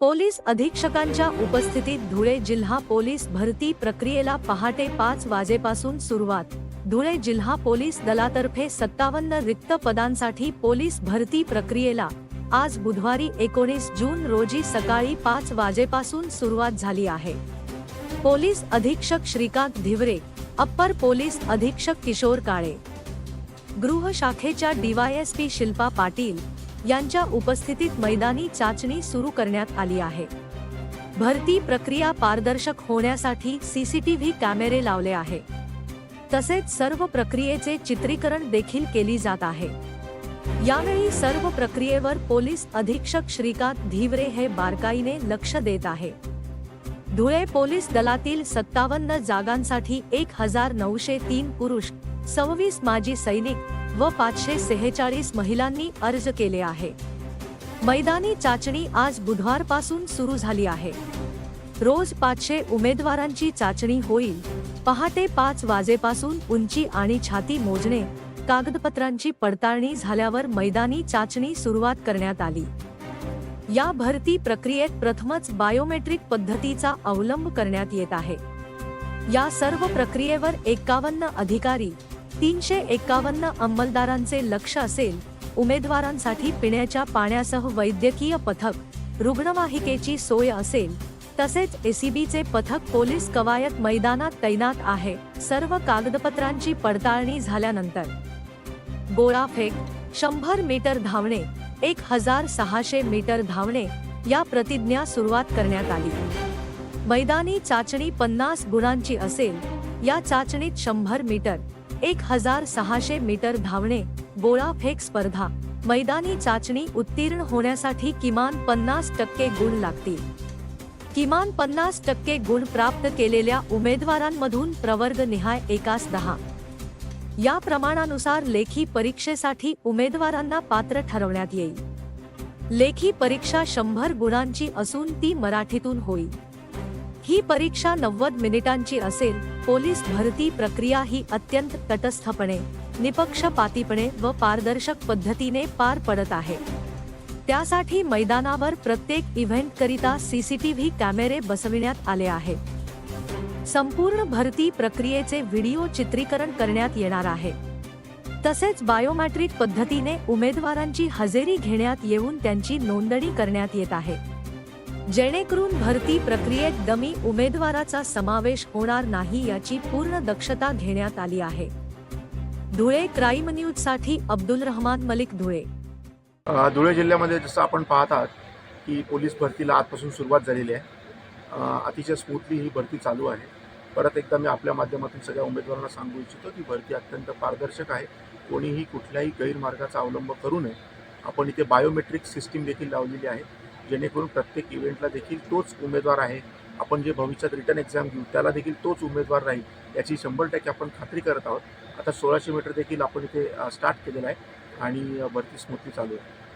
Police अधीक्षकांच्या उपस्थितीत धुळे जिल्हा police भरती प्रक्रियेला पहाटे पाच वाजेपासून सुरुवात. धुळे जिल्हा पोलीस दलातर्फे सत्तावन्न रिक्त पदांसाठी पोलीस भरती प्रक्रियेला आज बुधवारी एकोणीस जून रोजी सकाळी पाच वाजेपासून सुरुवात झाली आहे. पोलीस अधीक्षक श्रीकांत धिवरे अप्पर पोलीस अधीक्षक किशोर काळे. गृह शाखेच्या डीवायएसपी शिल्पा पाटील यांच्या उपस्थितीत मैदानी चाचणी सुरू करण्यात आली आहे. भरती प्रक्रिया पारदर्शक होण्यासाठी सीसीटीव्ही कॅमेरे लावले आहे. तसेच सर्व प्रक्रियेचे चित्रीकरण देखील केली जात आहे. यावेळी सर्व प्रक्रियेवर पोलीस अधीक्षक श्रीकांत धिवरे हे बारकाईने लक्ष देत आहे. धुळे पोलीस दलातील सत्तावन्न जागांसाठी एक हजार नऊशे तीन पुरुष सव्वीस माजी सैनिक व पाचशे सेहेचाळीस महिलांनी अर्ज केले आहे. मैदानी चाचणी आज बुधवारपासून सुरू झाली आहे. रोज पाचशे उमेदवारांची चाचणी होईल. पहाटे पाच वाजेपासून उंची आणि छाती मोजणे कागदपत्रांची पडताळणी झाल्यावर मैदानी चाचणी सुरुवात करण्यात आली. या भरती प्रक्रियेत प्रथमच बायोमेट्रिक पद्धतीचा अवलंब करण्यात येत आहे. या सर्व प्रक्रियेवर एकावन्न अधिकारी तीनशे एकावन्न अंमलदारांचे लक्ष असेल उमेदवारांसाठी पिण्याच्या पाण्यासह वैद्यकीय पथक. रुग्णवाहिकेची सोय असेल. तसेच एसीबीचे पथक पोलीस कवायत मैदानात तैनात आहे. सर्व कागदपत्रांची पडताळणी झाल्यानंतर. गोळाफेक शंभर मीटर धावणे एक हजार सहाशे मीटर धावणे या प्रतिज्ञा सुरुवात करण्यात आली. मैदानी चाचणी पन्नास गुणांची असेल. या चाचणीत शंभर मीटर एक हजार सहाशे मीटर धावणे गोळाफेक स्पर्धा. मैदानी चाचणी उत्तीर्ण होण्यासाठी किमान पन्नास टक्के गुण लागतील. किमान पन्नास टक्के गुण प्राप्त केलेल्या उमेदवारांमधून प्रवर्ग निहाय एकास दहा. या प्रमाणानुसार लेखी परीक्षेसाठी उमेदवारांना पात्र ठरवण्यात येईल. लेखी परीक्षा शंभर गुणांची असून ती मराठीतून होईल. ही परीक्षा नव्वद मिनिटांची असेल पोलीस भरती प्रक्रिया ही अत्यंत तटस्थपणे निपक्षपातीपणे व पारदर्शक पद्धतीने पार पडत आहे. त्यासाठी मैदानावर प्रत्येक इव्हेंटकरिता सीसीटीव्ही कॅमेरे बसविण्यात आले आहेत संपूर्ण भरती प्रक्रियेचे व्हिडिओ चित्रीकरण करण्यात येणार आहे. तसेच बायोमॅट्रिक पद्धतीने उमेदवारांची हजेरी घेण्यात येऊन त्यांची नोंदणी करण्यात येत आहे. जेणेकरून भरती प्रक्रियेत डमी उमेदवाराचा समावेश होणार नाही याची पूर्ण दक्षता घेण्यात आली आहे. धुळे क्राईम न्यूजसाठी अब्दुल रहमान मलिक धुळे. धुळे जिल्ह्यामध्ये जसं आपण पाहत आहात की पोलीस भरतीला आजपासून सुरुवात झालेली आहे. अतिशय स्मूथली ही भरती चालू आहे. परत एकदा मी आपल्या माध्यमातून सगळ्या उमेदवारांना सांगू इच्छितो की भरती अत्यंत पारदर्शक आहे. कोणीही कुठल्याही गैरमार्गाचा अवलंब करू नये. आपण इथे बायोमेट्रिक सिस्टीम देखील लावलेली आहे. जेणेकरून प्रत्येक इव्हेंटला देखील तोच उमेदवार आहे. आपण जे भविष्यात रिटर्न एक्झाम घेऊ त्याला देखील तोच उमेदवार राहील याची शंभर टक्के आपण खात्री करत आहोत. आता सोळाशे मीटर देखील आपण इथे स्टार्ट केलेला आहे आणि भरती स्मृती चालू आहे.